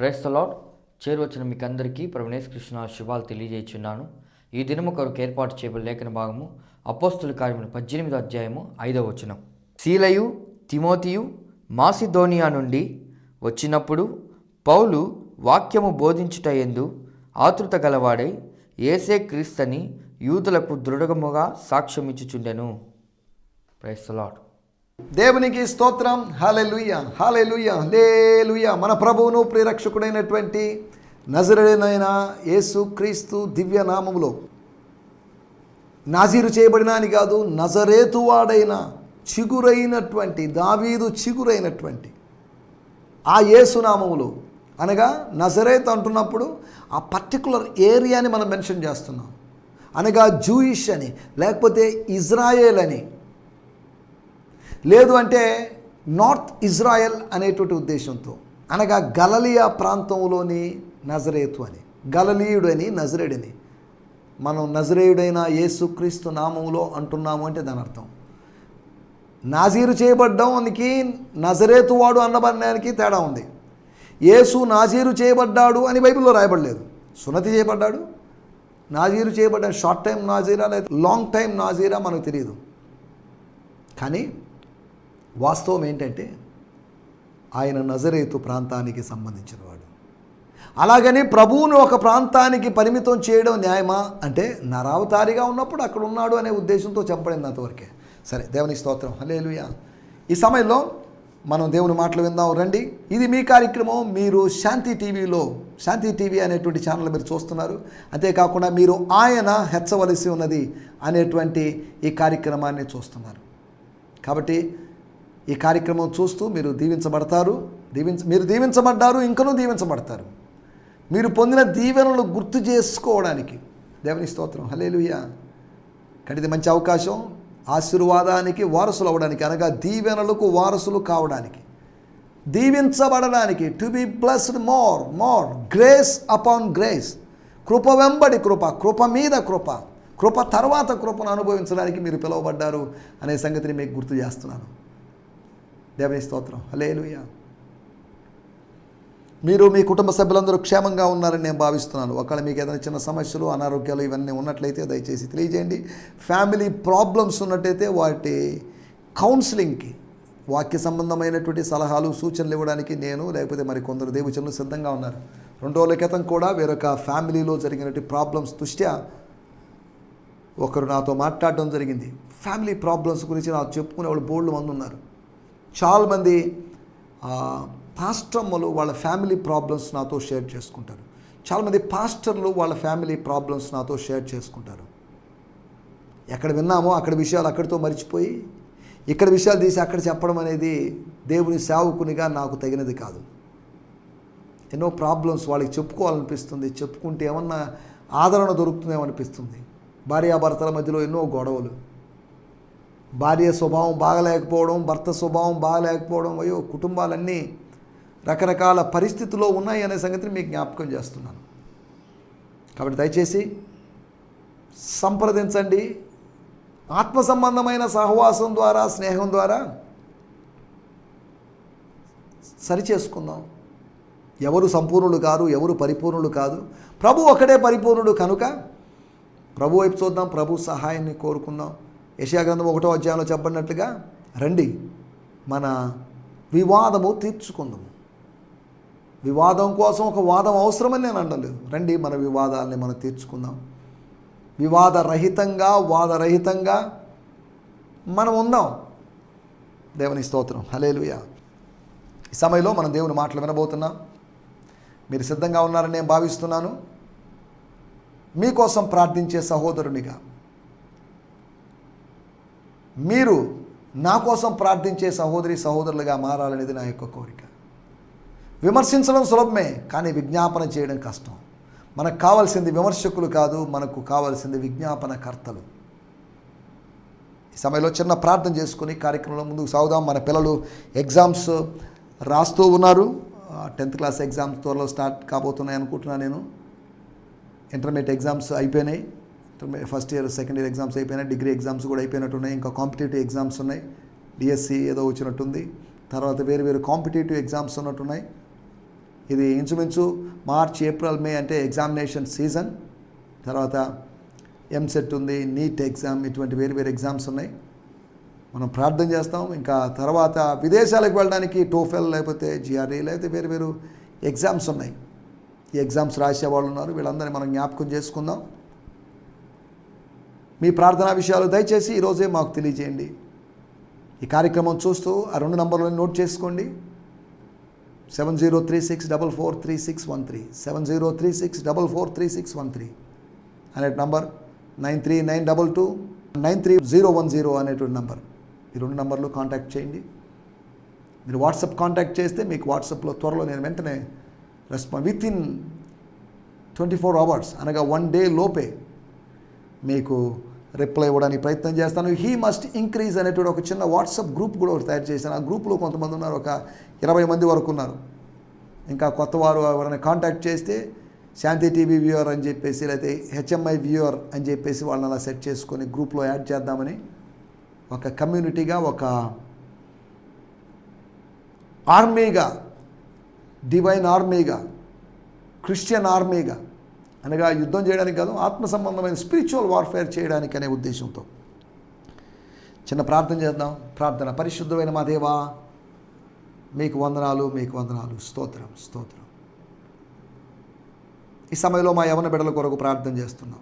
క్రైస్తలాడ్ చేరువచ్చిన మీకు అందరికీ ప్రవణేశ్ కృష్ణ శుభాలు తెలియజేస్తున్నాను ఈ దినము కొరకు ఏర్పాటు చేయబడిన లేఖన భాగము అపోస్తుల కార్యములు పద్దెనిమిదో అధ్యాయము ఐదవ వచనం. శీలయు తిమోతియు మాసిధోనియా నుండి వచ్చినప్పుడు పౌలు వాక్యము బోధించుట ఎందు ఆతృత గలవాడై ఏసే క్రీస్తని యూదులకు దృఢముగా సాక్ష్యమిచ్చుచుండెను. క్రైస్తలాడ్ దేవునికి స్తోత్రం. హాలెలుయ్య హాలెలుయ్య లేలుయ్య మన ప్రభువును ప్రిరక్షకుడైనటువంటి నజరుడైన యేసు క్రీస్తు దివ్య నామములో. నాజీరు చేయబడిన అని కాదు నజరేతువాడైన చిగురైనటువంటి దావీదు చిగురైనటువంటి ఆ యేసునామములో అనగా నజరేత్ అంటున్నప్పుడు ఆ పర్టికులర్ ఏరియాని మనం మెన్షన్ చేస్తున్నాం. అనగా జూయిష్ అని లేకపోతే ఇజ్రాయేల్ అని లేదు అంటే నార్త్ ఇజ్రాయెల్ అనేటువంటి ఉద్దేశంతో అనగా గలలియా ప్రాంతంలోని నజరేతు అని గలలీయుడని నజరేడని. మనం నజరేయుడైన యేసుక్రీస్తు నామంలో అంటున్నాము అంటే దాని అర్థం. నాజీరు చేయబడ్డానికి నజరేతు వాడు అన్నబడడానికి తేడా ఉంది. యేసు నాజీరు చేయబడ్డాడు అని బైబిల్లో రాయబడలేదు. సున్నతి చేయబడ్డాడు? నాజీరు చేయబడ్డాడు. షార్ట్ టైం నాజీరా లేదా లాంగ్ టైం నాజీరా మనకు తెలియదు కానీ వాస్తవం ఏంటంటే ఆయన నజరేతు ప్రాంతానికి సంబంధించినవాడు. అలాగని ప్రభువును ఒక ప్రాంతానికి పరిమితం చేయడం న్యాయమా? అంటే నరావతారిగా ఉన్నప్పుడు అక్కడ ఉన్నాడు అనే ఉద్దేశంతో చెప్పబడింది అంతవరకే. సరే దేవుని స్తోత్రం. హలేలుయా ఈ సమయంలో మనం దేవుని మాటలు విందాం. రండి. ఇది మీ కార్యక్రమం. మీరు శాంతి టీవీలో శాంతి టీవీ అనేటువంటి ఛానల్ మీరు చూస్తున్నారు. అంతేకాకుండా మీరు ఆయన హెచ్చవలసి ఉన్నది అనేటువంటి ఈ కార్యక్రమాన్ని చూస్తున్నారు. కాబట్టి ఈ కార్యక్రమం చూస్తూ మీరు దీవించబడతారు. దీవించ మీరు దీవించబడ్డారు ఇంకనూ దీవించబడతారు. మీరు పొందిన దీవెనలు గుర్తు చేసుకోవడానికి దేవుని స్తోత్రం. హలేలుయ కడిది మంచి అవకాశం. ఆశీర్వాదానికి వారసులు అవ్వడానికి అనగా దీవెనలకు వారసులు కావడానికి. దీవించబడడానికి to be blessed more more grace upon grace కృప వెంబడి కృప కృప మీద కృప కృప తర్వాత కృపను అనుభవించడానికి మీరు పిలువబడ్డారు అనే సంగతిని మీకు గుర్తు చేస్తున్నాను. దేవుని స్తోత్రం. హలేలుయ మీరు మీ కుటుంబ సభ్యులందరూ క్షేమంగా ఉన్నారని నేను భావిస్తున్నాను. ఒకవేళ మీకు ఏదైనా చిన్న సమస్యలు అనారోగ్యాలు ఇవన్నీ ఉన్నట్లయితే దయచేసి తెలియజేయండి. ఫ్యామిలీ ప్రాబ్లమ్స్ ఉన్నట్టయితే వాటి కౌన్సిలింగ్కి వాక్య సంబంధమైనటువంటి సలహాలు సూచనలు ఇవ్వడానికి నేను లేకపోతే మరి కొందరు దేవుచనులు సిద్ధంగా ఉన్నారు. రెండు రోజుల క్రితం కూడా వేరొక ఫ్యామిలీలో జరిగినటువంటి ప్రాబ్లమ్స్ దృష్ట్యా ఒకరు నాతో మాట్లాడడం జరిగింది. ఫ్యామిలీ ప్రాబ్లమ్స్ గురించి నాకు చెప్పుకునే వాళ్ళు బోల్డ్ మంది ఉన్నారు. చాలామంది పాస్టమ్మలు వాళ్ళ ఫ్యామిలీ ప్రాబ్లమ్స్ నాతో షేర్ చేసుకుంటారు. చాలామంది పాస్టర్లు వాళ్ళ ఫ్యామిలీ ప్రాబ్లమ్స్ నాతో షేర్ చేసుకుంటారు. ఎక్కడ విన్నామో అక్కడ విషయాలు అక్కడితో మర్చిపోయి ఇక్కడ విషయాలు తీసి అక్కడ చెప్పడం అనేది దేవుని సేవకునిగా నాకు తగినది కాదు. ఎన్నో ప్రాబ్లమ్స్ వాళ్ళకి చెప్పుకోవాలనిపిస్తుంది చెప్పుకుంటే ఏమన్నా ఆదరణ దొరుకుతుందేమో అనిపిస్తుంది. భార్యాభర్తల మధ్యలో ఎన్నో గొడవలు. భార్య స్వభావం బాగలేకపోవడం భర్త స్వభావం బాగలేకపోవడం అయ్యో కుటుంబాలన్నీ రకరకాల పరిస్థితుల్లో ఉన్నాయి అనే సంగతిని మీకు జ్ఞాపకం చేస్తున్నాను. కాబట్టి దయచేసి సంప్రదించండి. ఆత్మ సంబంధమైన సహవాసం ద్వారా స్నేహం ద్వారా సరిచేసుకుందాం. ఎవరు సంపూర్ణులు కాదు ఎవరు పరిపూర్ణులు కాదు. ప్రభు ఒకటే పరిపూర్ణుడు కనుక ప్రభు వైపు చూద్దాం ప్రభు సహాయాన్ని కోరుకుందాం. యశా గ్రంథం ఒకటో అధ్యాయంలో చెప్పబడినట్లుగా రండి మన వివాదము తీర్చుకుందాము. వివాదం కోసం ఒక వాదం అవసరమని నేను అనలేదు రండి మన వివాదాలని మనం తీర్చుకుందాం. వివాదరహితంగా వాదరహితంగా మనం ఉందాం. దేవుని స్తోత్రం. హలేలుయ ఈ సమయంలో మనం దేవుని మాటలు వినబోతున్నాం. మీరు సిద్ధంగా ఉన్నారని నేను భావిస్తున్నాను. మీకోసం ప్రార్థించే సహోదరునిగా మీరు నా కోసం ప్రార్థించే సహోదరి సహోదరులుగా మారాలనేది నా యొక్క కోరిక. విమర్శించడం సులభమే కానీ విజ్ఞాపన చేయడం కష్టం. మనకు కావాల్సింది విమర్శకులు కాదు మనకు కావాల్సింది విజ్ఞాపన కర్తలు. ఈ సమయంలో చిన్న ప్రార్థన చేసుకుని కార్యక్రమంలో ముందుకు సాగుదాం. మన పిల్లలు ఎగ్జామ్స్ రాస్తూ ఉన్నారు. టెన్త్ క్లాస్ ఎగ్జామ్స్ త్వరలో స్టార్ట్ కాబోతున్నాయి అనుకుంటున్నాను నేను. ఇంటర్మీడియట్ ఎగ్జామ్స్ అయిపోయినాయి. First year second year exams అయిపోయినాయి డిగ్రీ ఎగ్జామ్స్ కూడా అయిపోయినట్టున్నాయి ఇంకా కాంపిటేటివ్ ఎగ్జామ్స్ ఉన్నాయి. డిఎస్సి ఏదో వచ్చినట్టుంది. తర్వాత వేరు వేరు కాంపిటేటివ్ ఎగ్జామ్స్ ఉన్నట్టున్నాయి ఇది ఇంచుమించు మార్చ్ ఏప్రిల్ మే అంటే ఎగ్జామినేషన్ సీజన్ తర్వాత ఎంసెట్ ఉంది నీట్ ఎగ్జామ్ ఇటువంటి వేరు వేరు ఎగ్జామ్స్ ఉన్నాయి. మనం ప్రార్థన చేస్తాం. ఇంకా తర్వాత విదేశాలకు వెళ్ళడానికి టోఫెల్ లేకపోతే జిఆర్ఈ లేకపోతే వేరు వేరు ఎగ్జామ్స్ ఉన్నాయి. ఈ ఎగ్జామ్స్ రాసే వాళ్ళు ఉన్నారు. వీళ్ళందరినీ మనం జ్ఞాపకం చేసుకుందాం. మీ ప్రార్థనా విషయాలు దయచేసి ఈరోజే మాకు తెలియజేయండి. ఈ కార్యక్రమం చూస్తూ ఆ రెండు నంబర్లను నోట్ చేసుకోండి. Seven zero three six double four three six one three. Seven zero three six double four three six one three అనే number. Nine three nine double two. Nine three zero one zero అనేటువంటి number. ఈ రెండు నంబర్లు contact చేయండి. మీరు WhatsApp contact చేస్తే మీకు వాట్సాప్లో త్వరలో నేను వెంటనే response within twenty four hours అనగా వన్ డే లోపే మీకు రిప్లై ఇవ్వడానికి ప్రయత్నం చేస్తాను. హీ మస్ట్ ఇంక్రీజ్ అనేటువంటి ఒక చిన్న వాట్సాప్ గ్రూప్ కూడా ఒకటి తయారు చేశాను. ఆ గ్రూప్లో కొంతమంది ఉన్నారు. ఒక ఇరవై మంది వరకు ఉన్నారు. ఇంకా కొత్త వారు ఎవరైనా కాంటాక్ట్ చేస్తే శాంతి టీవీ వ్యూవర్ అని చెప్పేసి లేకపోతే హెచ్ఎంఐ వ్యూవర్ అని చెప్పేసి వాళ్ళని అలా సెట్ చేసుకొని గ్రూప్లో యాడ్ చేద్దామని ఒక కమ్యూనిటీగా ఒక ఆర్మీగా డివైన్ ఆర్మీగా క్రిస్టియన్ ఆర్మీగా అనగా యుద్ధం చేయడానికి కాదు ఆత్మ సంబంధమైన స్పిరిచువల్ వార్ఫేర్ చేయడానికి అనే ఉద్దేశంతో. చిన్న ప్రార్థన చేద్దాం. ప్రార్థన పరిశుద్ధమైన మా దేవా మీకు వందనాలు మీకు వందనాలు. స్తోత్రం స్తోత్రం. ఈ సమయంలో మా యవన బిడ్డల కొరకు ప్రార్థన చేస్తున్నాం.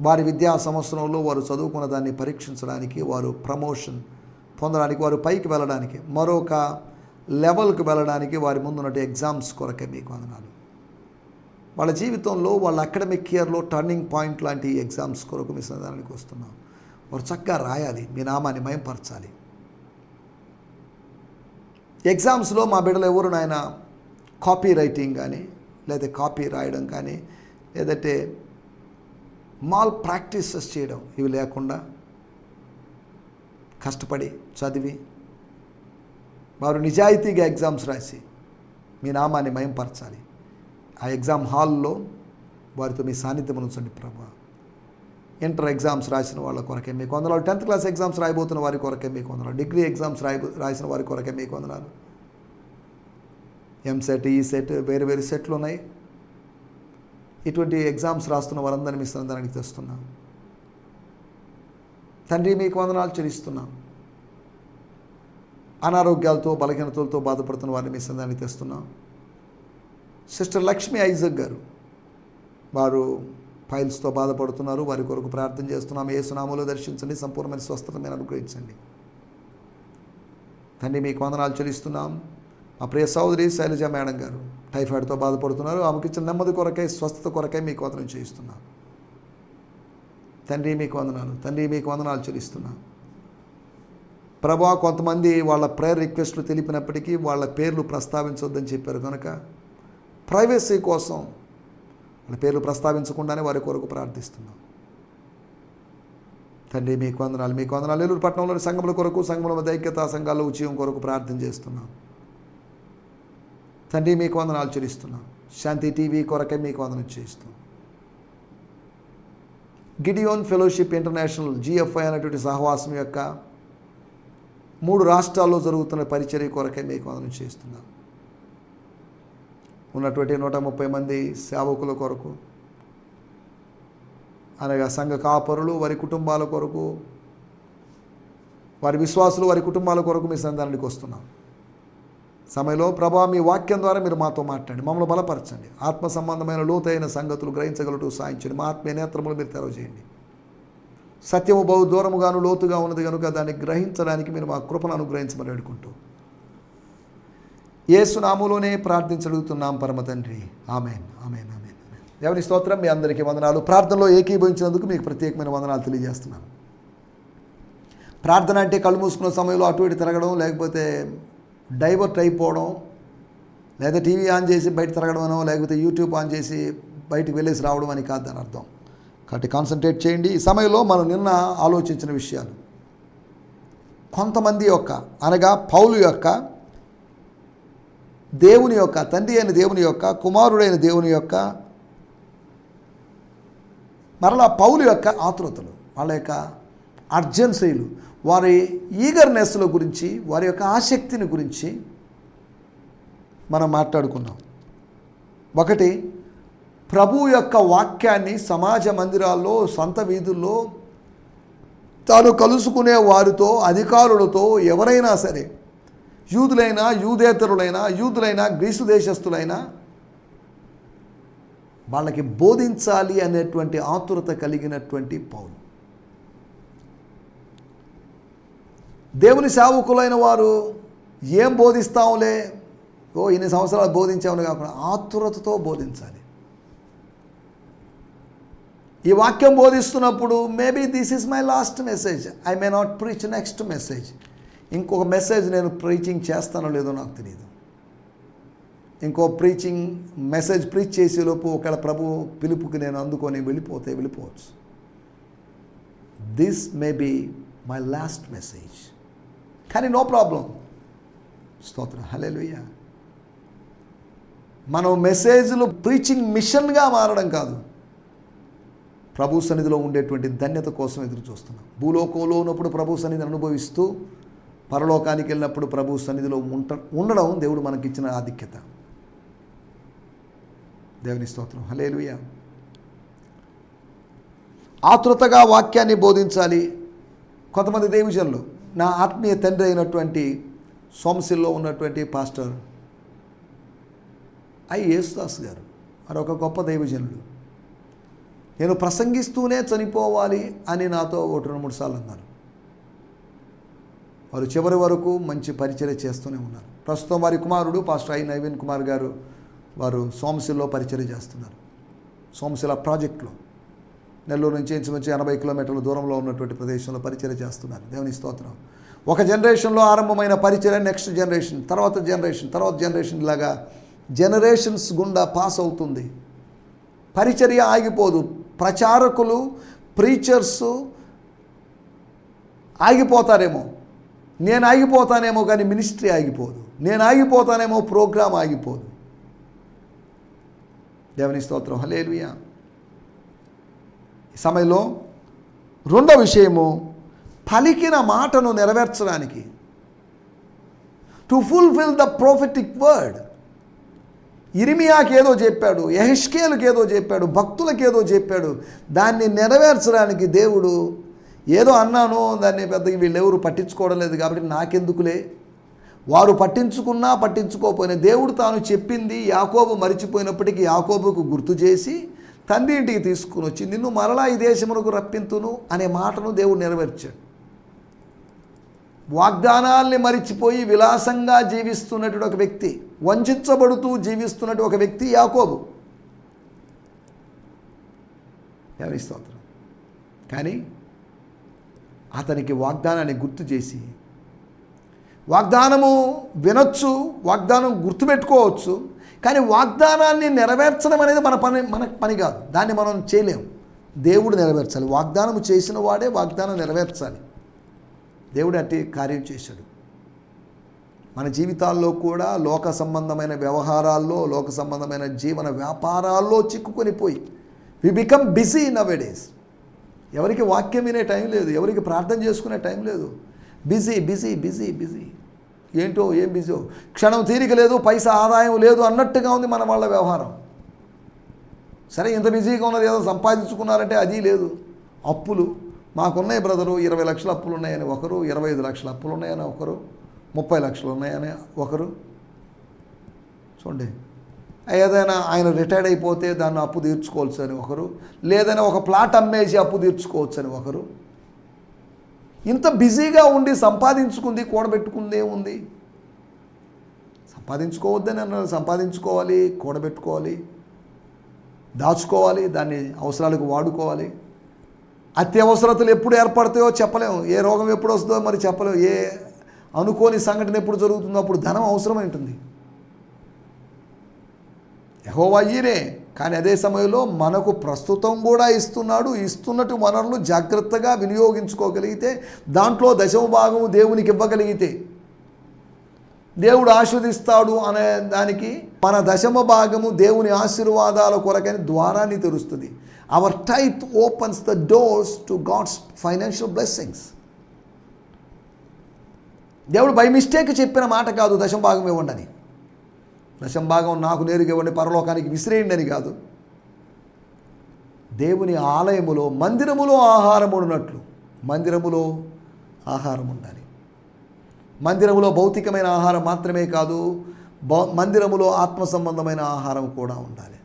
వారి విద్యా సంవత్సరంలో వారు చదువుకున్న దాన్ని పరీక్షించడానికి వారు ప్రమోషన్ పొందడానికి వారు పైకి వెళ్ళడానికి మరొక లెవెల్కి వెళ్ళడానికి వారి ముందున్నట్టు ఎగ్జామ్స్ కొరకే మీకు వందనాలు. వాళ్ళ జీవితంలో వాళ్ళ అకాడమిక్ ఇయర్లో టర్నింగ్ పాయింట్ లాంటి ఎగ్జామ్స్ కొరకు మీ సన్నిధానానికి వస్తున్నాం. వారు చక్కగా రాయాలి. మీ నామాన్ని మయంపరచాలి. ఎగ్జామ్స్లో మా బిడ్డలు ఎవరు నాయన? కాపీ రైటింగ్ కానీ లేదా కాపీ రాయడం కానీ లేదంటే మాల్ ప్రాక్టీసెస్ చేయడం ఇవి లేకుండా కష్టపడి చదివి వారు నిజాయితీగా ఎగ్జామ్స్ రాసి మీ నామాన్ని మయంపరచాలి. ఎగ్జామ్ హాల్లో వారితో మీ సాన్నిధ్యం ఉంచండి ప్రభా. ఇంటర్ ఎగ్జామ్స్ రాసిన వాళ్ళ కొరకే మీకు వందనాలు. టెన్త్ క్లాస్ ఎగ్జామ్స్ రాయబోతున్న వారి కొరకే మీకు వందనాలు. డిగ్రీ ఎగ్జామ్స్ రాయ రాసిన వారి కొరకే మీకు వందనాలు. ఎంసెట్ ఈ సెట్ వేరు వేరు సెట్లు ఉన్నాయి. ఇటువంటి ఎగ్జామ్స్ రాస్తున్న వారందరినీ మీ సందానికి తెస్తున్నాం. తండ్రి మీకు వందనాలు చెల్లిస్తున్నాం. అనారోగ్యాలతో బలహీనతలతో బాధపడుతున్న వారిని మీ సందానికి తెస్తున్నాం. Sister Lakshmi Isaac garu. వారు ఫైల్స్తో బాధపడుతున్నారు. వారి కొరకు ప్రార్థన చేస్తున్నాం. ఏ సునామలో దర్శించండి. సంపూర్ణమైన స్వస్థత మీరు అనుగ్రహించండి. తండ్రి మీకు వందనాలు చెల్లిస్తున్నాం. మా ప్రియ సోదరి శైలజ మేడం గారు టైఫాయిడ్తో బాధపడుతున్నారు. ఆమెకి ఇచ్చిన నెమ్మది కొరకై స్వస్థత కొరకై మీకు వందనం చేయిస్తున్నాం తండ్రి మీకు వందనాలు. తండ్రి మీకు వందనాలు చెల్లిస్తున్నాం. ప్రభా కొంతమంది వాళ్ళ ప్రేయర్ రిక్వెస్ట్లు తెలిపినప్పటికీ వాళ్ళ పేర్లు ప్రస్తావించొద్దని చెప్పారు కనుక ప్రైవసీ కోసం వాళ్ళ పేర్లు ప్రస్తావించకుండానే వారి కొరకు ప్రార్థిస్తున్నాం. తండ్రి మీకు వందనాలు మీకు వందనాలు. ఏలూరు పట్టణంలోని సంఘముల కొరకు సంఘముల మధ్య ఐక్యతా సంఘాల్లో కొరకు ప్రార్థన చేస్తున్నాం. తండ్రి మీకు వందనాలు చెల్లిస్తున్నాం. శాంతి టీవీ కొరకే మీకు వందనం చేస్తున్నాం గిడియోన్ ఫెలోషిప్ ఇంటర్నేషనల్ జిఎఫ్ఐ అనేటువంటి సహవాసం యొక్క మూడు రాష్ట్రాల్లో జరుగుతున్న పరిచర్య కొరకే మీకు వందనం చేస్తున్నాం ఉన్నటువంటి నూట ముప్పై మంది సేవకుల కొరకు అనగా సంఘ కాపరులు వారి కుటుంబాల కొరకు వారి విశ్వాసులు వారి కుటుంబాల కొరకు మీ సంధానానికి వస్తున్నాం. సమయంలో ప్రభా మీ వాక్యం ద్వారా మీరు మాతో మాట్లాడండి మమ్మల్ని బలపరచండి. ఆత్మ సంబంధమైన లోతైన సంగతులు గ్రహించగలటూ సాయించండి. మా ఆత్మీయ నేత్రములు మీరు తెరవజేయండి సత్యము బహు దూరముగాను లోతుగా ఉన్నది కనుక దాన్ని గ్రహించడానికి మీరు మా కృపను అనుగ్రహించమని వేడుకుంటూ ఏసునాములోనే ప్రార్థించగలుగుతున్నాం పరమ తండ్రి. ఆమెన్ ఆమెన్ ఆమెన్ దేవుని స్తోత్రం మీ అందరికీ వందనాలు. ప్రార్థనలో ఏకీభవించినందుకు మీకు ప్రత్యేకమైన వందనాలు తెలియజేస్తున్నాను. ప్రార్థన అంటే కళ్ళు మూసుకున్న సమయంలో అటు ఇటు తిరగడం లేకపోతే డైవర్ట్ అయిపోవడం లేదా టీవీ ఆన్ చేసి బయట తిరగడం అనో లేకపోతే యూట్యూబ్ ఆన్ చేసి బయటకు వెళ్ళేసి రావడం అని కాదు దాని అర్థం. కాబట్టి కాన్సన్ట్రేట్ చేయండి. ఈ సమయంలో మనం నిన్న ఆలోచించిన విషయాలు. కొంతమంది యొక్క అనగా పౌలు యొక్క దేవుని యొక్క తండ్రి అయిన దేవుని యొక్క కుమారుడైన దేవుని యొక్క మరలా పౌలు యొక్క ఆతృతలు వాళ్ళ యొక్క అర్జెన్సీలు వారి ఈగర్నెస్ల గురించి వారి యొక్క ఆసక్తిని గురించి మనం మాట్లాడుకున్నాం ఒకటి ప్రభు యొక్క వాక్యాన్ని సమాజ మందిరాల్లో సొంత వీధుల్లో తాను కలుసుకునే వారితో అధికారులతో ఎవరైనా సరే యూదులైనా యూదేతరులైనా యూదులైనా గ్రీసు దేశస్థులైనా వాళ్ళకి బోధించాలి అనేటువంటి ఆతురత కలిగినటువంటి పౌలు. దేవుని సేవకులైన వారు ఏం బోధిస్తాంలే ఓ ఇన్ని సంవత్సరాలు బోధించామని కాకుండా ఆతురతతో బోధించాలి. ఈ వాక్యం బోధిస్తున్నప్పుడు maybe this is my last message. I may not preach next message. ఇంకొక మెసేజ్ నేను ప్రీచింగ్ చేస్తానో లేదో నాకు తెలియదు ఇంకో ప్రీచింగ్ మెసేజ్ ప్రీచ్ చేసేలోపు ఒకవేళ ప్రభు పిలుపుకి నేను అందుకొని వెళ్ళిపోతే వెళ్ళిపోవచ్చు. This may be my last message కానీ నో ప్రాబ్లం స్తోత్రం. హలే మనం మెసేజ్లు ప్రీచింగ్ మిషన్గా మారడం కాదు. ప్రభు సన్నిధిలో ఉండేటువంటి ధన్యత కోసం ఎదురు చూస్తున్నాం భూలోకంలో ఉన్నప్పుడు ప్రభు సన్నిధిని అనుభవిస్తూ పరలోకానికి వెళ్ళినప్పుడు ప్రభు సన్నిధిలో ఉంట ఉండడం దేవుడు మనకిచ్చిన ఆధిక్యత. దేవుని స్తోత్రం. హలేలుయ ఆతృతగా వాక్యాన్ని బోధించాలి కొంతమంది దేవిజనులు. నా ఆత్మీయ తండ్రి అయినటువంటి సోమశిల్లో ఉన్నటువంటి పాస్టర్ ఐ. యేసుదాస్ గారు. మరొక గొప్ప దైవజనుడు. నేను ప్రసంగిస్తూనే చనిపోవాలి అని నాతో ఒకటి రెండు మూడు సార్లు అన్నారు. వారు చివరి వరకు మంచి పరిచర్య చేస్తూనే ఉన్నారు. ప్రస్తుతం వారి కుమారుడు పాస్టర్ ఐ నవీన్ కుమార్ గారు వారు సోమశిల్లో పరిచర్య చేస్తున్నారు. సోమశిల ప్రాజెక్టులో నెల్లూరు నుంచి ఇంచుమించు ఎనభై కిలోమీటర్ల దూరంలో ఉన్నటువంటి ప్రదేశంలో పరిచర్య చేస్తున్నారు. దేవుని స్తోత్రం. ఒక జనరేషన్లో ఆరంభమైన పరిచర్య నెక్స్ట్ జనరేషన్ తర్వాత జనరేషన్ తర్వాత జనరేషన్ లాగా జనరేషన్స్ గుండా పాస్ అవుతుంది. పరిచర్య ఆగిపోదు. ప్రచారకులు ప్రీచర్స్ ఆగిపోతారేమో. నేను ఆగిపోతానేమో కానీ మినిస్ట్రీ ఆగిపోదు. నేను ఆగిపోతానేమో ప్రోగ్రాం ఆగిపోదు. దేవుని స్తోత్రం. హలేలుయా ఈ సమయంలో రెండో విషయము పలికిన మాటను నెరవేర్చడానికి. To fulfil the prophetic word ఇరిమియాకి ఏదో చెప్పాడు యహిష్కేలకు ఏదో చెప్పాడు భక్తులకు ఏదో చెప్పాడు. దాన్ని నెరవేర్చడానికి దేవుడు ఏదో అన్నాను దాన్ని పెద్దగా వీళ్ళెవరు పట్టించుకోవడం లేదు కాబట్టి నాకెందుకులే? వారు పట్టించుకున్నా పట్టించుకోకపోయినా దేవుడు తాను చెప్పింది యాకోబు మరిచిపోయినప్పటికీ యాకోబుకు గుర్తు చేసి తండ్రి ఇంటికి తీసుకుని వచ్చి నిన్ను మరలా ఈ దేశమునకు రప్పింతును అనే మాటను దేవుడు నెరవేర్చాడు. వాగ్దానాల్ని మరిచిపోయి విలాసంగా జీవిస్తున్నటువంటి ఒక వ్యక్తి వంచబడుతూ జీవిస్తున్నటువంటి ఒక వ్యక్తి యాకోబు. ఎవరి స్తోత్రం. కానీ అతనికి వాగ్దానాన్ని గుర్తు చేసి వాగ్దానము వినొచ్చు వాగ్దానం గుర్తుపెట్టుకోవచ్చు కానీ వాగ్దానాన్ని నెరవేర్చడం అనేది మన పని మన పని కాదు. దాన్ని మనం చేయలేము. దేవుడు నెరవేర్చాలి. వాగ్దానం చేసిన వాడే వాగ్దానం నెరవేర్చాలి. దేవుడు అట్టి కార్యం చేశాడు. మన జీవితాల్లో కూడా లోక సంబంధమైన వ్యవహారాల్లో లోక సంబంధమైన జీవన వ్యాపారాల్లో చిక్కుకొని పోయి we become busy nowadays ఎవరికి వాక్యం వినే టైం లేదు ఎవరికి ప్రార్థన చేసుకునే టైం లేదు. Busy busy busy busy. ఏంటో ఏం బిజీ? క్షణం తీరిక లేదు పైసా ఆదాయం లేదు అన్నట్టుగా ఉంది మన వాళ్ళ వ్యవహారం. సరే ఇంత బిజీగా ఉన్నది ఏదో సంపాదించుకున్నారంటే అది లేదు. అప్పులు మాకున్నాయి బ్రదరు ఇరవై లక్షల అప్పులు ఉన్నాయని ఒకరు ఇరవై ఐదు లక్షల అప్పులు ఉన్నాయని ఒకరు ముప్పై లక్షలు ఉన్నాయని ఒకరు. చూడండి ఏదైనా ఆయన రిటైర్డ్ అయిపోతే దాన్ని అప్పు తీర్చుకోవచ్చు అని ఒకరు లేదైనా ఒక ప్లాట్ అమ్మేసి అప్పు తీర్చుకోవచ్చు అని ఒకరు. ఇంత బిజీగా ఉండి సంపాదించుకుంది కూడబెట్టుకుందే ఉంది. సంపాదించుకోవద్దని అన్నారు సంపాదించుకోవాలి కూడబెట్టుకోవాలి దాచుకోవాలి దాన్ని అవసరాలకు వాడుకోవాలి. అత్యవసరతలు ఎప్పుడు ఏర్పడతాయో చెప్పలేము. ఏ రోగం ఎప్పుడు వస్తుందో మరి చెప్పలేము. ఏ అనుకోని సంఘటన ఎప్పుడు జరుగుతుందో అప్పుడు ధనం అవసరమై ఉంటుంది యహోవా ఈయనే. కానీ అదే సమయంలో మనకు ప్రస్తుతం కూడా ఇస్తున్నాడు ఇస్తున్నట్టు వనరులు జాగ్రత్తగా వినియోగించుకోగలిగితే దాంట్లో దశమ భాగము దేవునికి ఇవ్వగలిగితే దేవుడు ఆస్వాదిస్తాడు అనే దానికి మన దశమ భాగము దేవుని ఆశీర్వాదాల కొరకని ద్వారాన్ని తెరుస్తుంది. Our tithe opens the doors to God's financial blessings దేవుడు బై మిస్టేక్ చెప్పిన మాట కాదు దశమ భాగం ఇవ్వండి దశంభాగం భాగం నాకు నేరుగా ఇవ్వండి పరలోకానికి విసిరేయండి అని కాదు. దేవుని ఆలయములో మందిరములో ఆహారం ఉన్నట్లు మందిరములో ఆహారం ఉండాలి. మందిరములో భౌతికమైన ఆహారం మాత్రమే కాదు మందిరములో ఆత్మ సంబంధమైన ఆహారం కూడా ఉండాలి.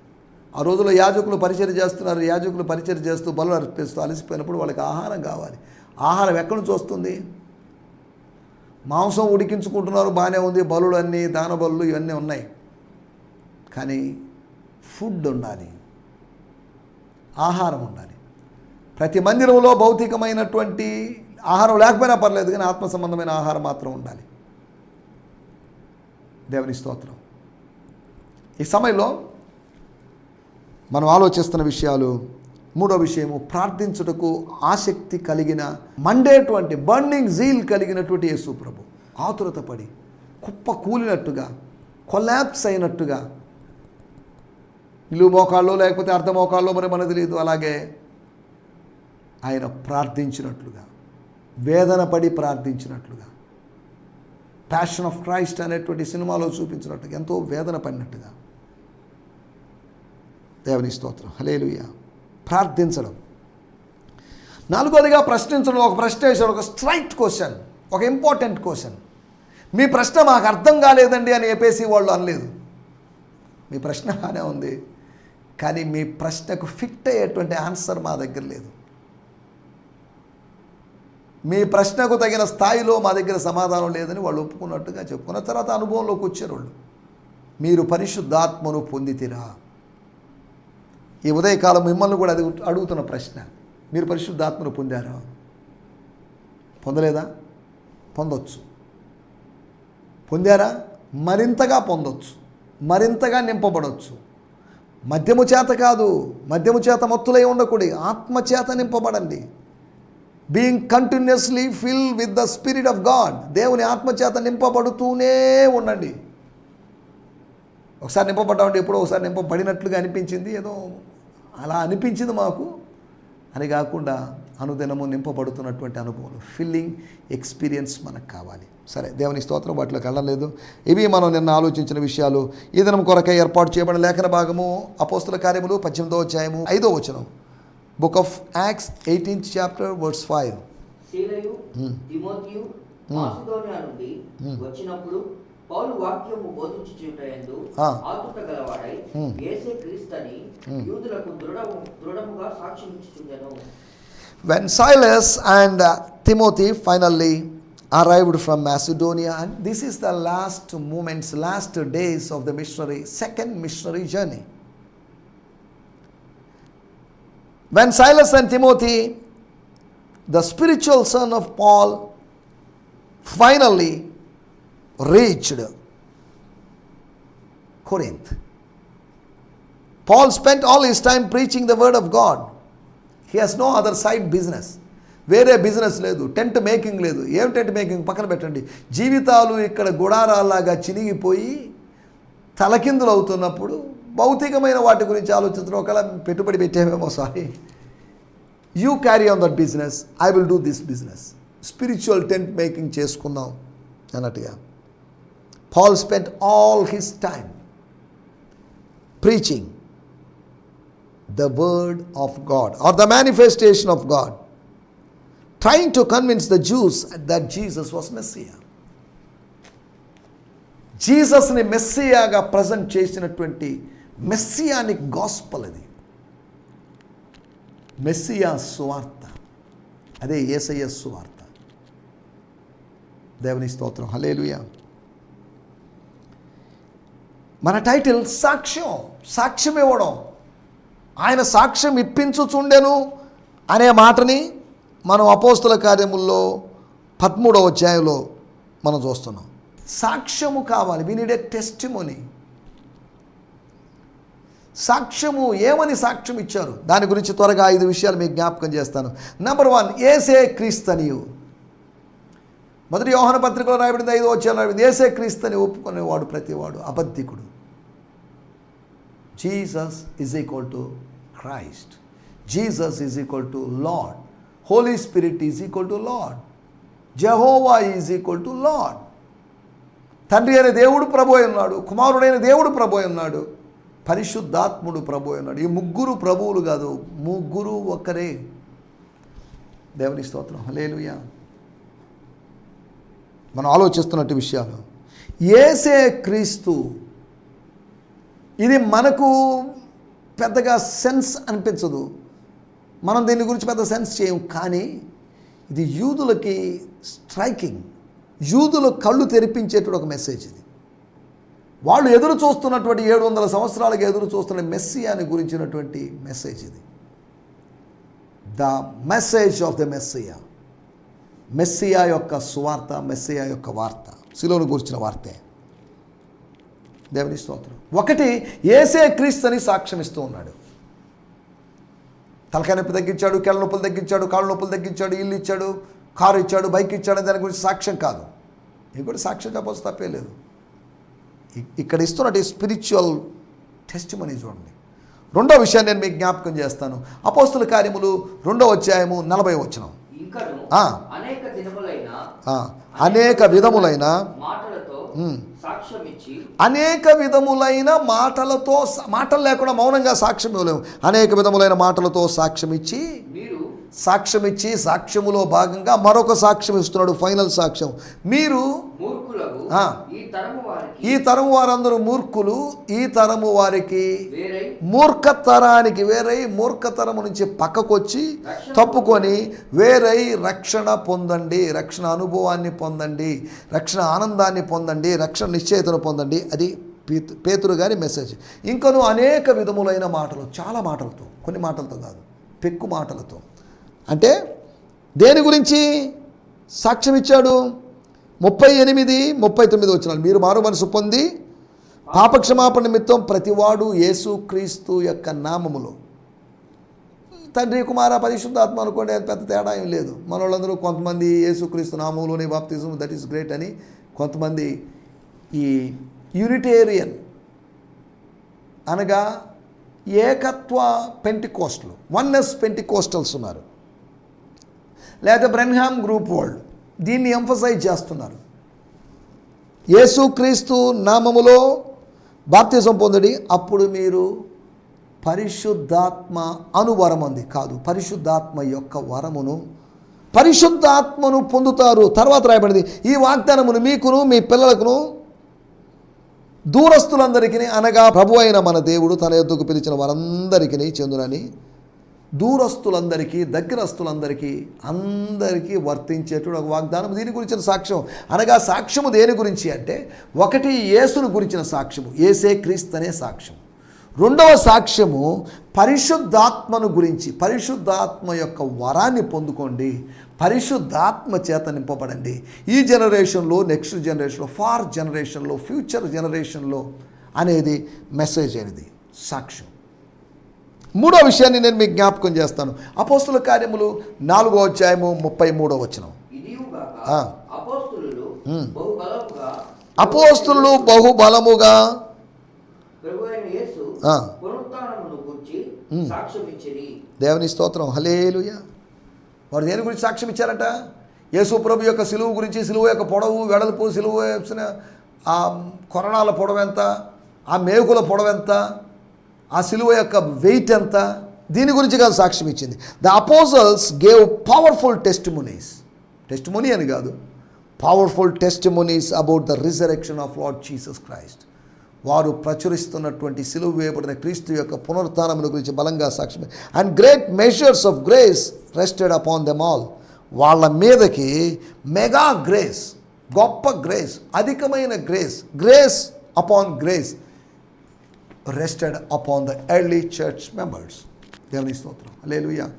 ఆ రోజుల్లో యాజకులు పరిచయం చేస్తున్నారు యాజకులు పరిచయం చేస్తూ బలు అర్పిస్తూ అలసిపోయినప్పుడు వాళ్ళకి ఆహారం కావాలి. ఆహారం ఎక్కడి నుంచి వస్తుంది? మాంసం ఉడికించుకుంటున్నారు బాగానే ఉంది బలులు అన్నీ దాన బలులు ఇవన్నీ ఉన్నాయి. కానీ ఫుడ్ ఉండాలి. ఆహారం ఉండాలి. ప్రతి మందిరంలో భౌతికమైనటువంటి ఆహారం లేకపోయినా పర్లేదు కానీ ఆత్మ సంబంధమైన ఆహారం మాత్రం ఉండాలి. దేవుని స్తోత్రం. ఈ సమయంలో మనం ఆలోచిస్తున్న విషయాలు మూడో విషయము ప్రార్థించుటకు ఆసక్తి కలిగిన మండేటువంటి బర్నింగ్ జీల్ కలిగినటువంటి యేసు ప్రభు. ఆతురత పడి కుప్ప కూలినట్టుగా కొలాప్స్ అయినట్టుగా నిలువు మోకాల్లో లేకపోతే అర్ధ మోకాల్లో మరి మనకు తెలియదు. అలాగే ఆయన ప్రార్థించినట్లుగా వేదన పడి ప్రార్థించినట్లుగా ప్యాషన్ ఆఫ్ క్రైస్ట్ అనేటువంటి సినిమాలో చూపించినట్టుగా ఎంతో వేదన పడినట్టుగా దేవుని స్తోత్రం. హలేలుయ ప్రార్థించడం. నాలుగోదిగా ప్రశ్నించడం ఒక ప్రశ్న ఒక స్ట్రైట్ క్వశ్చన్ ఒక ఇంపార్టెంట్ క్వశ్చన్ మీ ప్రశ్న మాకు అర్థం కాలేదండి అని చెప్పేసి వాళ్ళు అనలేదు. మీ ప్రశ్న బాగానే ఉంది. కానీ మీ ప్రశ్నకు ఫిట్ అయ్యేటువంటి ఆన్సర్ మా దగ్గర లేదు. మీ ప్రశ్నకు తగిన స్థాయిలో మా దగ్గర సమాధానం లేదని వాళ్ళు ఒప్పుకున్నట్టుగా చెప్పుకున్న తర్వాత అనుభవంలోకి వచ్చారు వాళ్ళు. మీరు పరిశుద్ధాత్మను పొందితిరా. ఈ ఉదయకాలం మిమ్మల్ని కూడా అది అడుగుతున్న ప్రశ్న మీరు పరిశుద్ధాత్మను పొందారా? పొందలేదా? పొందొచ్చు. పొందారా? మరింతగా పొందొచ్చు. మరింతగా నింపబడవచ్చు మద్యము చేత కాదు మద్యము చేత మత్తులై ఉండకూడి ఆత్మ చేత నింపబడండి. Being continuously fill with the spirit of God దేవుని ఆత్మచేత నింపబడుతూనే ఉండండి. ఒకసారి నింపబడ్డామంటే ఎప్పుడో ఒకసారి నింపబడినట్లుగా అనిపించింది ఏదో అలా అనిపించింది మాకు. అని కాకుండా అనుదినము నింపబడుతున్నటువంటి అనుభవం ఫిల్లింగ్ ఎక్స్పీరియన్స్ మనకు కావాలి. సరే దేవుని స్తోత్రం వాటిలోకి వెళ్ళలేదు. ఇవి మనం నిన్న ఆలోచించిన విషయాలు. ఈ దినం కొరకై ఏర్పాటు చేయబడిన లేఖన భాగము అపోస్తుల కార్యములు పద్దెనిమిదో అధ్యాయము ఐదో వచనం. Book of Acts eighteenth chapter words five వచ్చినప్పుడు పౌలు వాక్యము బోధించుచుటయందు ఆ. ఆతుత గలవాడై ఉమ్. యేసే క్రీస్తని యూదులకు దృఢము దృఢముగా సాక్ష్యం ఇచ్చుచుండెను When Silas and uh, Timothy finally arrived from Macedonia, and this is the last moments, last days of the missionary, second missionary journey. When Silas and Timothy, the spiritual son of Paul, finally reached Corinth, Paul spent all his time preaching the word of God. He has no other side business వేరే business లేదు. Tent making లేదు. ఏం tent making పక్కన పెట్టండి. జీవితాలు ఇక్కడ గుడారాల్లాగా చినిగిపోయి తలకిందులు అవుతున్నప్పుడు భౌతికమైన వాటి గురించి ఆలోచించడం ఒకవేళ పెట్టుబడి పెట్టేమేమో sorry. You carry on that business I will do this business spiritual tent making చేసుకుందాం అన్నట్టుగా. Paul spend all his time preaching the word of God or the manifestation of God, trying to convince the Jews that Jesus was Messiah. జీసస్ని మెస్సియాగా present చేసినటువంటి messianic gospel అది Messiah సువార్త. అదే ఏసయ్య సువార్త. దేవుని స్తోత్రం. హలేలుయా మన టైటిల్ సాక్ష్యం. సాక్ష్యం ఇవ్వడం. ఆయన సాక్ష్యం ఇప్పించుచుండెను అనే మాటని మనం అపోస్తుల కార్యముల్లో పదమూడవ అధ్యాయంలో మనం చూస్తున్నాం. సాక్ష్యము కావాలి. వీ నీడ్ ఏ టెస్టిమోని సాక్ష్యము ఏమని సాక్ష్యం ఇచ్చారు? దాని గురించి త్వరగా ఐదు విషయాలు మీకు జ్ఞాపకం చేస్తాను. నెంబర్ వన్ ఏసే క్రీస్తనియు. మొదటి యోహన పత్రికలో రాయబడింది ఐదో వచ్చాను రాయబడింది ఏసే క్రీస్తుని ఒప్పుకునేవాడు ప్రతివాడు అబద్ధికుడు. Jesus is equal to Christ Jesus is equal to Lord Holy Spirit is equal to Lord Jehovah is equal to Lord తండ్రి అయిన దేవుడు ప్రభు ఉన్నాడు. కుమారుడైన దేవుడు ప్రభు ఉన్నాడు. పరిశుద్ధాత్ముడు ప్రభు ఉన్నాడు. ఈ ముగ్గురు ప్రభువులు కాదు ముగ్గురు ఒక్కరే దేవుని స్తోత్రం. లేలుయా మనం ఆలోచిస్తున్నట్టు విషయాలు. ఏసే క్రీస్తు ఇది మనకు పెద్దగా సెన్స్ అనిపించదు. మనం దీని గురించి పెద్ద సెన్స్ చేయం కానీ ఇది యూదులకి స్ట్రైకింగ్ యూదుల కళ్ళు తెరిపించేటువంటి ఒక మెసేజ్ ఇది. వాళ్ళు ఎదురు చూస్తున్నటువంటి ఏడు వందల సంవత్సరాలకు ఎదురు చూస్తున్న మెస్సియాని గురించినటువంటి మెసేజ్ ఇది. The message of the Messiah Messiah యొక్క సువార్త మెస్సియా యొక్క వార్త శిలోను గురించిన వార్తే. దేవుని స్తోత్రం. ఒకటి ఏసే క్రీస్తు అని సాక్ష్యం ఇస్తూ ఉన్నాడు. తలకాయ నొప్పి తగ్గించాడు ಕೆಳ నొప్పులు తగ్గించాడు కాళ్ళు నొప్పులు తగ్గించాడు ఇల్లు ఇచ్చాడు కారు ఇచ్చాడు బైక్ ఇచ్చాడు దాని గురించి సాక్ష్యం కాదు. ఇది కూడా సాక్ష్యం చెప్పవచ్చు తప్పే లేదు. ఇక్కడ ఇస్తున్నట్టు స్పిరిచువల్ టెస్ట్ మనీ చూడండి. రెండో విషయాన్ని నేను మీకు జ్ఞాపకం చేస్తాను. అపోస్తుల కార్యములు రెండో అధ్యాయము నలభై ఆ. అనేక విధములైన మాటలతో అనేక విధములైన మాటలతో మాటలు లేకుండా మౌనంగా సాక్ష్యం ఇవ్వలేము అనేక విధములైన మాటలతో సాక్ష్యం ఇచ్చి మీరు సాక్ష్యం ఇచ్చి సాక్ష్యములో భాగంగా మరొక సాక్ష్యం ఇస్తున్నాడు ఫైనల్ సాక్ష్యం మీరు. ఈ తరము వారందరూ మూర్ఖులు ఈ తరము వారికి వేరై మూర్ఖతరానికి వేరై మూర్ఖతరము నుంచి పక్కకొచ్చి తప్పుకొని వేరై రక్షణ పొందండి రక్షణ అనుభవాన్ని పొందండి రక్షణ ఆనందాన్ని పొందండి రక్షణ నిశ్చయితను పొందండి. అది పీతు పేతురు గారి మెసేజ్. ఇంకను అనేక విధములైన మాటలు చాలా మాటలతో కొన్ని మాటలతో కాదు పెక్కు మాటలతో. అంటే దేని గురించి సాక్ష్యం ఇచ్చాడు ముప్పై ఎనిమిది ముప్పై తొమ్మిది వచ్చినాలు. మీరు మారు మనసు పొంది పాపక్షమాపణ నిమిత్తం ప్రతివాడు యేసుక్రీస్తు యొక్క నామములో. తండ్రి కుమార పరిశుద్ధాత్మ అనుకోండి పెద్ద తేడా ఏం లేదు. మన వాళ్ళందరూ కొంతమంది యేసుక్రీస్తు నామంలోనే బాప్తిజం దట్ ఈస్ గ్రేట్ అని కొంతమంది ఈ యూనిటేరియన్ అనగా ఏకత్వ పెంటికోస్టల్. వన్నెస్ పెంటికోస్టల్స్ ఉన్నారు. లేదా బ్రెన్హామ్ గ్రూప్ వాళ్ళు దీన్ని ఎంఫసైజ్ చేస్తున్నారు. యేసుక్రీస్తు నామములో బాప్తిజం పొందడి అప్పుడు మీరు పరిశుద్ధాత్మ అనువరం అంది కాదు పరిశుద్ధాత్మ యొక్క వరమును పరిశుద్ధాత్మను పొందుతారు. తర్వాత రాయబడింది ఈ వాగ్దానమును మీకును మీ పిల్లలకును దూరస్తులందరికీ అనగా ప్రభు అయిన మన దేవుడు తన యొద్దకు పిలిచిన వారందరికీ చెందునని దూరస్తులందరికీ దగ్గరస్తులందరికీ అందరికీ వర్తించేటువంటి ఒక వాగ్దానం. దీని గురించిన సాక్ష్యం. అనగా సాక్ష్యము దేని గురించి అంటే ఒకటి యేసును గురించిన సాక్ష్యము. ఏసే క్రీస్తు అనే సాక్ష్యం రెండవ సాక్ష్యము పరిశుద్ధాత్మను గురించి పరిశుద్ధాత్మ యొక్క వరాన్ని పొందుకోండి. పరిశుద్ధాత్మ చేత నింపబడండి. ఈ జనరేషన్లో నెక్స్ట్ జనరేషన్లో ఫార్ జనరేషన్లో ఫ్యూచర్ జనరేషన్లో అనేది మెసేజ్ అనేది సాక్ష్యం. మూడో విషయాన్ని నేను మీకు జ్ఞాపకం చేస్తాను. అపోస్తుల కార్యములు నాలుగో అధ్యాయము ముప్పై మూడో వచనం. ఆ. అపోస్తులు. బహుబలముగా దేవుని స్తోత్రం. హలేలుయ వారు దేని గురించి సాక్ష్యం ఇచ్చారట యేసు ప్రభు యొక్క సిలువు గురించి సిలువ యొక్క పొడవు వెడల్పు సిలువ ఆ కొరణాల పొడవు ఎంత ఆ మేకుల పొడవు ఎంత ఆ సిలువ యొక్క వెయిట్ ఎంత? దీని గురించి కాదు సాక్ష్యం ఇచ్చింది. The apostles gave powerful testimonies testimony అని కాదు. Powerful testimonies about the resurrection of Lord Jesus Christ వారు ప్రచురిస్తున్నటువంటి సిలువ వేయబడిన క్రీస్తు యొక్క పునరుత్థానముల గురించి బలంగా సాక్ష్యం. And great measures of grace rested upon them all వాళ్ళ మీదకి మెగా గ్రేస్ గొప్ప గ్రేస్ అధికమైన grace grace upon grace rested upon the early church members దేవుని స్తోత్రం. లేలుయా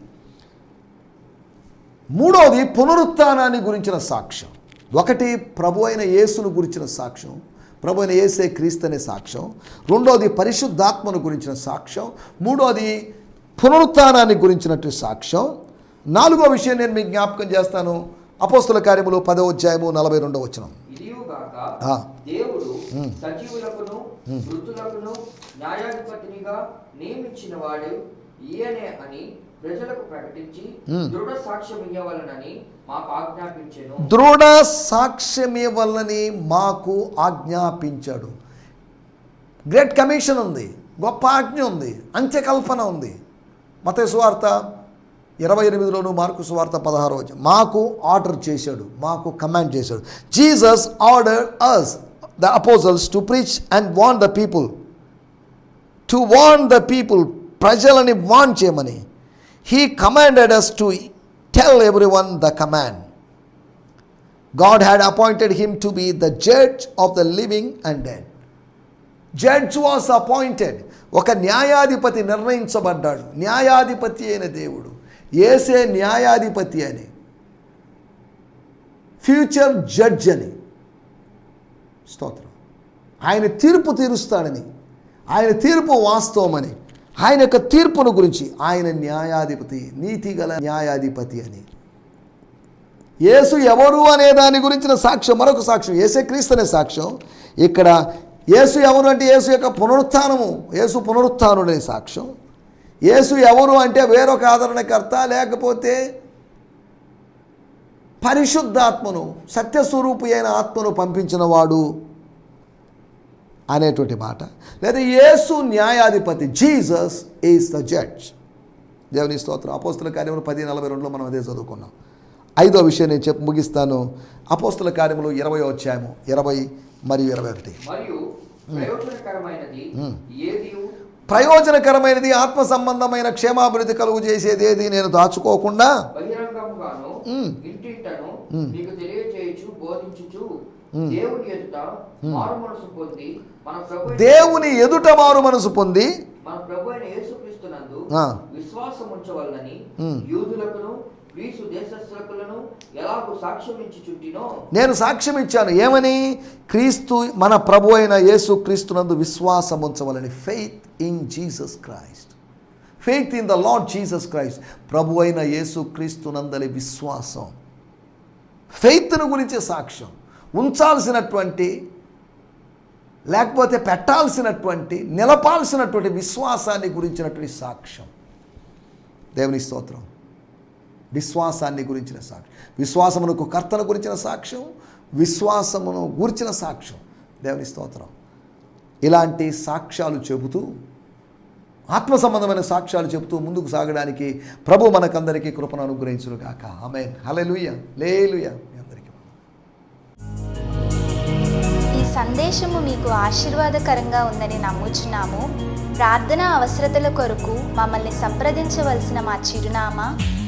మూడవది పునరుత్నాన్ని గురించిన సాక్ష్యం. ఒకటి ప్రభు అయిన యేసును గురించిన సాక్ష్యం ప్రభు అయిన యేసే క్రీస్తు అనే సాక్ష్యం రెండోది పరిశుద్ధాత్మను గురించిన సాక్ష్యం మూడోది పునరుత్నాన్ని గురించినట్టు సాక్ష్యం. నాలుగో విషయం నేను మీకు జ్ఞాపకం చేస్తాను. అపోస్తుల కార్యములు పదో అధ్యాయము నలభై రెండో వచనం. ఇదియుగాక. దేవుడు సజీవులకును మృతులకును న్యాయాధిపతినిగా నియమించిన వాడు ఈయనే అని ప్రజలకు ప్రకటించి. దృఢ సాక్ష్యం ఇవ్వవలనని మాకు ఆజ్ఞాపించెను. దృఢ సాక్ష్యమే వల్లని మాకు ఆజ్ఞాపించాడు. గ్రేట్ కమిషన్ ఉంది గొప్ప ఆజ్ఞ ఉంది అంత్యకల్పన ఉంది. మత సువార్త ఇరవై ఎనిమిదిలోను మార్కు సువార్త పదహారు వచ్చి మాకు ఆర్డర్ చేశాడు మాకు కమాండ్ చేశాడు. Jesus order us the apostles to preach and warn the people to warn the people ప్రజలని వాన్ చేయమని. He commanded us to tell everyone the command God had appointed him to be the judge of the living and dead judge was appointed ఒక న్యాయాధిపతి నిర్ణయించబడ్డాడు. న్యాయాధిపతి అయిన దేవుడు. ఏసే న్యాయాధిపతి అని. ఫ్యూచర్ జడ్జ్ అని. స్తోత్రం. ఆయన తీర్పు తీరుస్తాడని. ఆయన తీర్పు వాస్తవమని. ఆయన యొక్క తీర్పును గురించి ఆయన న్యాయాధిపతి నీతిగల న్యాయాధిపతి అని. యేసు ఎవరు అనే దాని గురించిన సాక్ష్యం మరొక సాక్ష్యం ఏసే క్రీస్తు అనే సాక్ష్యం. ఇక్కడ యేసు ఎవరు అంటే యేసు యొక్క పునరుత్నము యేసు పునరుత్నుడనే సాక్ష్యం. యేసు ఎవరు అంటే వేరొక ఆదరణకర్త లేకపోతే పరిశుద్ధాత్మను సత్యస్వరూపి అయిన ఆత్మను పంపించిన వాడు అనేటువంటి మాట. లేదా యేసు న్యాయాధిపతి జీసస్ ఈజ్ ద జడ్జ్. దేవుని స్తోత్రం. అపోస్తుల కార్యములు పది నలభై రెండులో మనం అదే చదువుకున్నాం. ఐదో విషయం నేను చెప్పి ముగిస్తాను. అపోస్తుల కార్యములు ఇరవై అధ్యాయము ఇరవై మరియు ఇరవై ఒకటి. ప్రయోజనకరమైనది ఆత్మ సంబంధమైన క్షేమాభివృద్ధి కలుగు చేసేది ఏది నేను దాచుకోకుండా? దేవుని ఎదుట మారు మనసు పొంది మన ప్రభు అయిన- యేసుక్రీస్తునందు. విశ్వాసం. యూదులకును సాక్ష్యం నేను సాక్ష్యం ఇచ్చాను ఏమని? క్రీస్తు మన ప్రభు అయిన యేసు క్రీస్తునందు విశ్వాసం ఉంచవలని. Faith in Jesus Christ faith in the Lord Jesus Christ ప్రభు అయిన యేసు క్రీస్తునందలి విశ్వాసం. ఫెయిత్ను గురించి సాక్ష్యం. ఉంచాల్సినటువంటి లేకపోతే పెట్టాల్సినటువంటి నిలపాల్సినటువంటి విశ్వాసాన్ని గురించినటువంటి సాక్ష్యం. దేవుని స్తోత్రం. విశ్వాసాన్ని గురించిన సాక్ష్యం. విశ్వాసమునకు కర్తను గురించిన సాక్ష్యం విశ్వాసమును గురించిన సాక్ష్యం. దేవుని స్తోత్రం. ఇలాంటి సాక్ష్యాలు చెబుతూ ఆత్మ సంబంధమైన సాక్ష్యాలు చెబుతూ ముందుకు సాగడానికి ప్రభు మనకందరికీ కృపను అనుగ్రహించును కాక ఆమె హలెలుయ లేలుయ. మీ అందరికీ ఈ సందేశము మీకు ఆశీర్వాదకరంగా ఉందని నమ్ముచున్నాము. ప్రార్థన అవసరతల కొరకు మమ్మల్ని సంప్రదించవలసిన మా చిరునామా